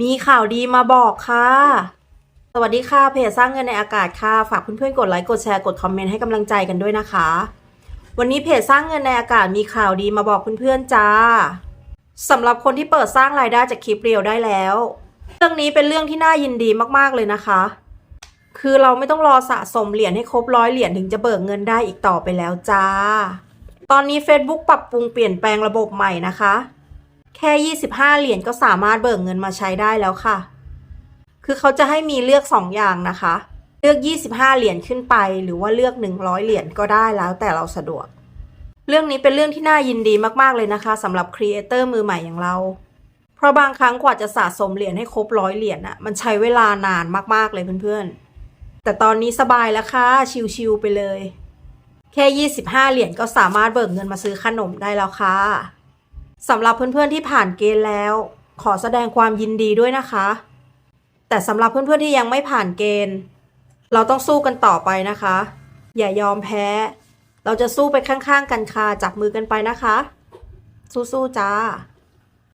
มีข่าวดีมาบอกค่ะ สวัสดีค่ะเพจสร้างเงินในอากาศค่ะ ฝากเพื่อนๆกดไลค์กดแชร์กดคอมเมนต์ให้กำลังใจกันด้วยนะคะ วันนี้เพจสร้างเงินในอากาศมีข่าวดีมาบอกเพื่อนๆจ้าสำหรับคนที่เปิดสร้างรายได้จากคลิปเรียวได้แล้ว เรื่องนี้เป็นเรื่องที่น่ายินดีมากๆเลยนะคะ คือเราไม่ต้องรอสะสมเหรียญให้ครบร้อยเหรียญถึงจะเบิกเงินได้อีกต่อไปแล้วจ้า ตอนนี้ Facebook ปรับปรุงเปลี่ยนแปลงระบบใหม่นะคะ แค่ 25 เหรียญก็สามารถเบิกเงินมาใช้ได้แล้วค่ะ คือเขาจะให้มีเลือก 2 อย่างนะคะ เลือก 25 เหรียญขึ้นไป หรือว่าเลือก 100 เหรียญก็ได้แล้วแต่เราสะดวก เรื่องนี้เป็นเรื่องที่น่ายินดีมากๆเลยนะคะสำหรับครีเอเตอร์มือใหม่อย่างเรา เพราะบางครั้งกว่าจะสะสมเหรียญให้ครบร้อยเหรียญอะมันใช้เวลานานมากๆเลยเพื่อนๆ แต่ตอนนี้สบายแล้วค่ะชิวๆไปเลย แค่ 25 เหรียญก็สามารถเบิกเงินมาซื้อขนมได้แล้วค่ะ สำหรับเพื่อนๆที่ผ่านเกณฑ์แล้ว ขอแสดงความยินดีด้วยนะคะ แต่สำหรับเพื่อนๆที่ยังไม่ผ่านเกณฑ์ เราต้องสู้กันต่อไปนะคะ อย่ายอมแพ้ เราจะสู้ไปข้างๆกันค่ะจับมือกันไปนะคะ สู้ๆจ้า